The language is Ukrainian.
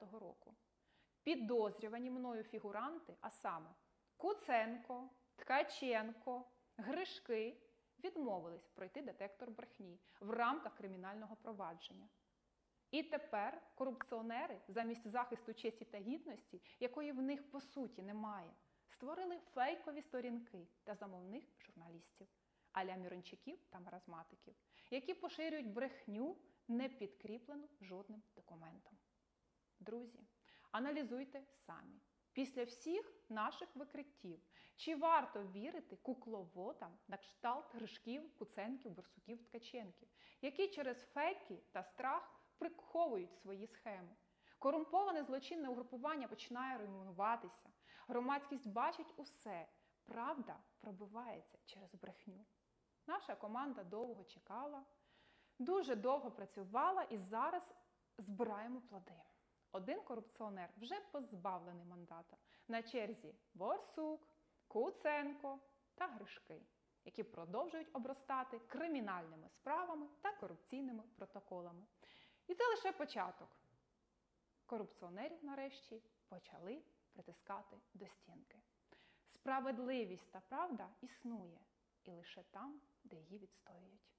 2025 року. Підозрювані мною фігуранти, а саме Куценко, Ткаченко, Гришки, відмовились пройти детектор брехні в рамках кримінального провадження. І тепер корупціонери замість захисту честі та гідності, якої в них по суті немає, створили фейкові сторінки та замовних журналістів, аля Мірончиків та маразматиків, які поширюють брехню, не підкріплену жодним документом. Друзі, аналізуйте самі. Після всіх наших викриттів, чи варто вірити кукловодам на кшталт Гришків, Куценків, Борсуків, Ткаченків, які через фейки та страх приховують свої схеми. Корумповане злочинне угрупування починає руйнуватися. Громадськість бачить усе. Правда пробивається через брехню. Наша команда довго чекала, дуже довго працювала і зараз збираємо плоди. Один корупціонер вже позбавлений мандата. На черзі Борсук, Куценко та Гришки, які продовжують обростати кримінальними справами та корупційними протоколами. І це лише початок. Корупціонерів нарешті почали притискати до стінки. Справедливість та правда існує і лише там, де її відстоюють.